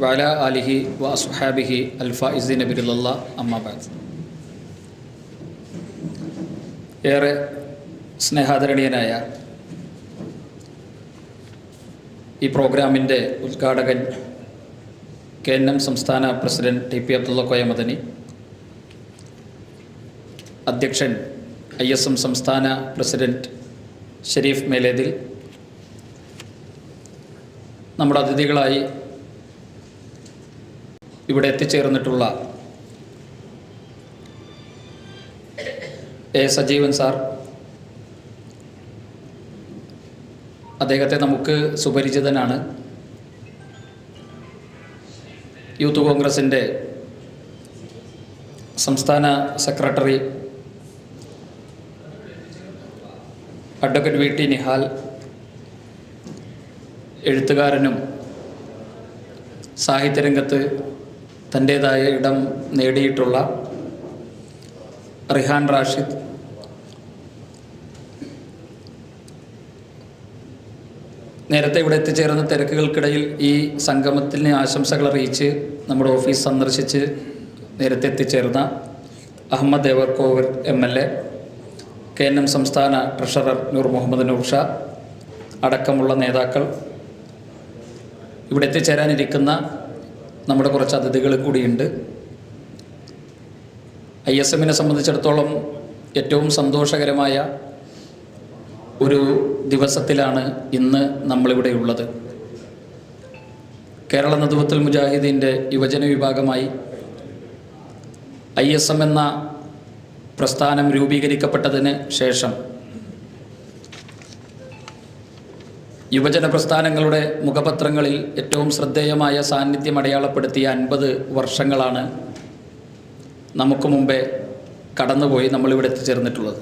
വല അലിഹി വ അസ്ഹാബിഹി അൽഫാഇസിൻ നബിറുല്ല അമ്മാബാദ് ഏറെ സ്നേഹാദരണീയനായ ഈ പ്രോഗ്രാമിന്റെ ഉദ്ഘാടകൻ കെ എൻ എം സംസ്ഥാന president T P Abdulla Koyamadani അധ്യക്ഷൻ ഐ എസ് എം സംസ്ഥാന പ്രസിഡന്റ് ഷെരീഫ് മേലേതിൽ നമ്മുടെ അതിഥികളായി ഇവിടെ എത്തിച്ചേർന്നിട്ടുള്ള എ സജീവൻ സാർ അദ്ദേഹത്തെ നമുക്ക് സുപരിചിതനാണ്. യൂത്ത് കോൺഗ്രസിന്റെ സംസ്ഥാന secretary advocate V T Nihal എഴുത്തുകാരനും സാഹിത്യരംഗത്ത് തന്റേതായ ഇടം നേടിയിട്ടുള്ള റിഹാൻ റാഷിദ്. നേരത്തെ ഇവിടെ എത്തിച്ചേർന്ന തിരക്കുകൾക്കിടയിൽ ഈ സംഗമത്തിന് ആശംസകൾ അറിയിച്ച് നമ്മുടെ ഓഫീസ് സന്ദർശിച്ച് നേരത്തെ എത്തിച്ചേർന്ന Ahammed Devarkovil M L A K N M സംസ്ഥാന ട്രഷറർ നൂർ മുഹമ്മദ് നൂർഷ അടക്കമുള്ള നേതാക്കൾ ഇവിടെ എത്തിച്ചേരാനിരിക്കുന്ന നമ്മുടെ കുറച്ച് അതിഥികൾ കൂടിയുണ്ട്. ഐ എസ് എമ്മിനെ സംബന്ധിച്ചിടത്തോളം ഏറ്റവും സന്തോഷകരമായ ഒരു ദിവസത്തിലാണ് ഇന്ന് നമ്മളിവിടെ ഉള്ളത്. കേരള നദുവത്തുൽ മുജാഹിദീന്റെ യുവജന വിഭാഗമായി ഐ എസ് എം എന്ന പ്രസ്ഥാനം രൂപീകരിക്കപ്പെട്ടതിന് ശേഷം യുവജന പ്രസ്ഥാനങ്ങളുടെ മുഖപത്രങ്ങളിൽ ഏറ്റവും ശ്രദ്ധേയമായ സാന്നിധ്യം അടയാളപ്പെടുത്തിയ അൻപത് വർഷങ്ങളാണ് നമുക്ക് മുമ്പേ കടന്നുപോയി നമ്മളിവിടെ എത്തിച്ചേർന്നിട്ടുള്ളത്.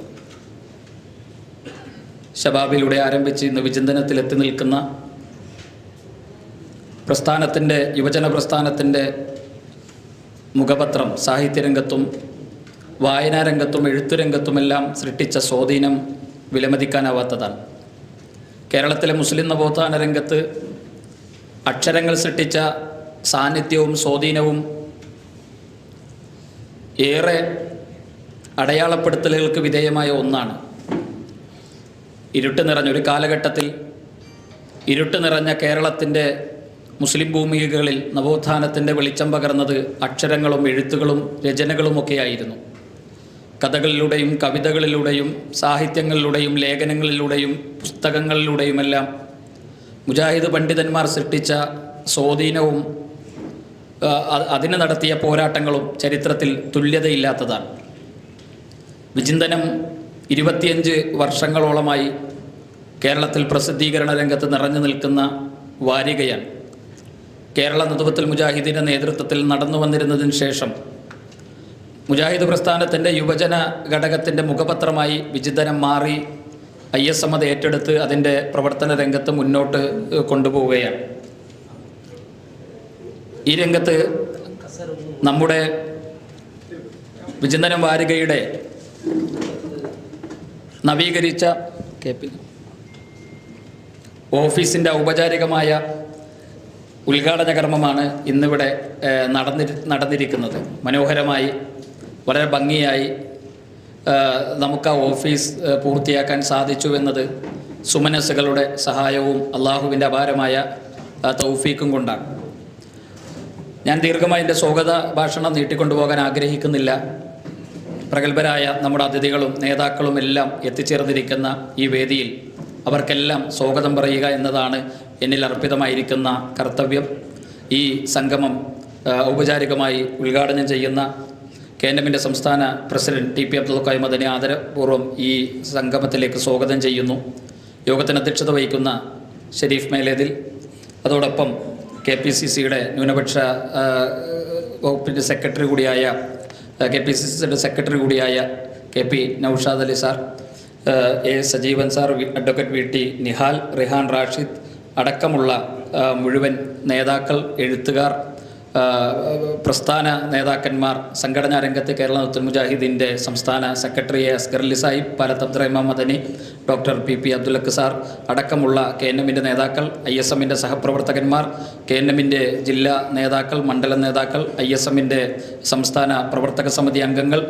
ശബാബിലൂടെ ആരംഭിച്ച് ഇന്ന് വിചിന്തനത്തിൽ എത്തി നിൽക്കുന്ന പ്രസ്ഥാനത്തിന്റെ യുവജന പ്രസ്ഥാനത്തിന്റെ മുഖപത്രം സാഹിത്യരംഗത്തും വായനാരംഗത്തും എഴുത്തുരംഗത്തുമെല്ലാം സൃഷ്ടിച്ച സ്വാധീനം വിലമതിക്കാനാവാത്തതാണ്. കേരളത്തിലെ മുസ്ലിം നവോത്ഥാന രംഗത്ത് അക്ഷരങ്ങൾ സൃഷ്ടിച്ച സാന്നിധ്യവും സ്വാധീനവും ഏറെ അടയാളപ്പെടുത്തലുകൾക്ക് വിധേയമായ ഒന്നാണ്. ഇരുട്ട് നിറഞ്ഞ ഒരു കാലഘട്ടത്തിൽ ഇരുട്ട് നിറഞ്ഞ കേരളത്തിന്റെ മുസ്ലിം ഭൂമികകളിൽ നവോത്ഥാനത്തിന്റെ വെളിച്ചം പകർന്നത് അക്ഷരങ്ങളും എഴുത്തുകളും രചനകളുമൊക്കെയായിരുന്നു. കഥകളിലൂടെയും കവിതകളിലൂടെയും സാഹിത്യങ്ങളിലൂടെയും ലേഖനങ്ങളിലൂടെയും പുസ്തകങ്ങളിലൂടെയുമെല്ലാം മുജാഹിദ് പണ്ഡിതന്മാർ സൃഷ്ടിച്ച സ്വാധീനവും അതിന് നടത്തിയ പോരാട്ടങ്ങളും ചരിത്രത്തിൽ തുല്യതയില്ലാത്തതാണ്. വിചിന്തനം ഇരുപത്തിയഞ്ച് വർഷങ്ങളോളമായി കേരളത്തിൽ പ്രസിദ്ധീകരണ രംഗത്ത് നിറഞ്ഞു നിൽക്കുന്ന വാരികയാണ്. കേരള നദുവത്തുൽ മുജാഹിദിന്റെ നേതൃത്വത്തിൽ നടന്നു വന്നിരുന്നതിന് ശേഷം മുജാഹിദ് പ്രസ്ഥാനത്തിന്റെ യുവജന ഘടകത്തിന്റെ മുഖപത്രമായി വിചിതനം മാറി ഐ എസ് എം അത് ഏറ്റെടുത്ത് അതിന്റെ പ്രവർത്തന രംഗത്ത് മുന്നോട്ട് കൊണ്ടുപോവുകയാണ്. ഈ രംഗത്ത് നമ്മുടെ വിചിന്തനം വാരികയുടെ നവീകരിച്ച കെ പി ഓഫീസിന്റെ ഔപചാരികമായ ഉദ്ഘാടന കർമ്മമാണ് ഇന്നിവിടെ നടന്നി നടന്നിരിക്കുന്നത്. മനോഹരമായി വളരെ ഭംഗിയായി നമുക്ക് ആ ഓഫീസ് പൂർത്തിയാക്കാൻ സാധിച്ചു എന്നത് സുമനസ്സുകളുടെ സഹായവും അള്ളാഹുവിന്റെ അപാരമായ തൗഫീക്കും കൊണ്ടാണ്. ഞാൻ ദീർഘമായി എന്റെ സ്വാഗത ഭാഷണം നീട്ടിക്കൊണ്ടുപോകാൻ ആഗ്രഹിക്കുന്നില്ല. പ്രഗത്ഭരായ നമ്മുടെ അതിഥികളും നേതാക്കളും എല്ലാം എത്തിച്ചേർന്നിരിക്കുന്ന ഈ വേദിയിൽ അവർക്കെല്ലാം സ്വാഗതം പറയുക എന്നതാണ് എന്നിൽ അർപ്പിതമായിരിക്കുന്ന കർത്തവ്യം. ഈ സംഗമം ഔപചാരികമായി ഉദ്ഘാടനം ചെയ്യുന്ന കെ എൻ എമ്മിന്റെ സംസ്ഥാന പ്രസിഡന്റ് ടി പി അബ്ദുൽ മദനെ ആദരപൂർവം ഈ സംഗമത്തിലേക്ക് സ്വാഗതം ചെയ്യുന്നു. യോഗത്തിന് അധ്യക്ഷത വഹിക്കുന്ന ഷെരീഫ് മേലേതിൽ. അതോടൊപ്പം കെ പി സി സിയുടെ ന്യൂനപക്ഷ വകുപ്പിന്റെ സെക്രട്ടറി കൂടിയായ കെ പി സി സിയുടെ സെക്രട്ടറി കൂടിയായ K P Naushad Ali sir A Sajeevan sir advocate V T Nihal Rihan Rashid അടക്കമുള്ള മുഴുവൻ നേതാക്കൾ എഴുത്തുകാർ പ്രസ്ഥാന നേതാക്കന്മാർ സംഘടനാ രംഗത്ത് കേരള നത്തുൽ മുജാഹിദിന്റെ സംസ്ഥാന secretary A Asghar Ali Sahib Palath Abdurahman Madani doctor P P അബ്ദുലക്ക് sir അടക്കമുള്ള കെ എൻ എമ്മിന്റെ നേതാക്കൾ ഐ എസ് എമ്മിന്റെ സഹപ്രവർത്തകന്മാർ കെ എൻ എമ്മിന്റെ ജില്ലാ നേതാക്കൾ മണ്ഡല നേതാക്കൾ ഐ എസ് എമ്മിന്റെ സംസ്ഥാന പ്രവർത്തക സമിതി അംഗങ്ങൾ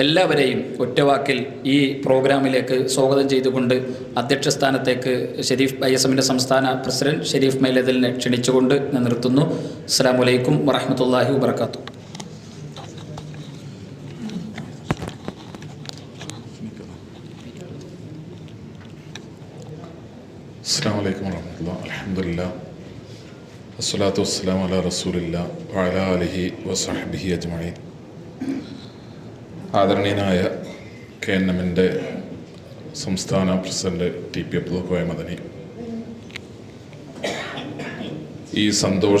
എല്ലാവരെയും ഒറ്റവാക്കിൽ ഈ പ്രോഗ്രാമിലേക്ക് സ്വാഗതം ചെയ്തുകൊണ്ട് അധ്യക്ഷ സ്ഥാനത്തേക്ക് ഷെരീഫ് ഐ എസ് എമ്മിന്റെ സംസ്ഥാന പ്രസിഡന്റ് ഷെരീഫ് മൈലതിലിനെ ക്ഷണിച്ചുകൊണ്ട് ഞാൻ നിർത്തുന്നു. അസ്സാം വലൈക്കും വറഹമത്തല്ലാഹി വാത്തു അസ്സാം വലൈക്കും വർഹമത്തുള്ള അലഹമുല്ല അസ്സലാത്തു വസ്സലാം അല റസൂലില്ല. വഅല അലിഹി വസഹബിഹി ആദരണീയനായ കെ എൻ എമ്മിന്റെ സംസ്ഥാന president T P Abdul Koya Madani. ഈ സന്തോഷ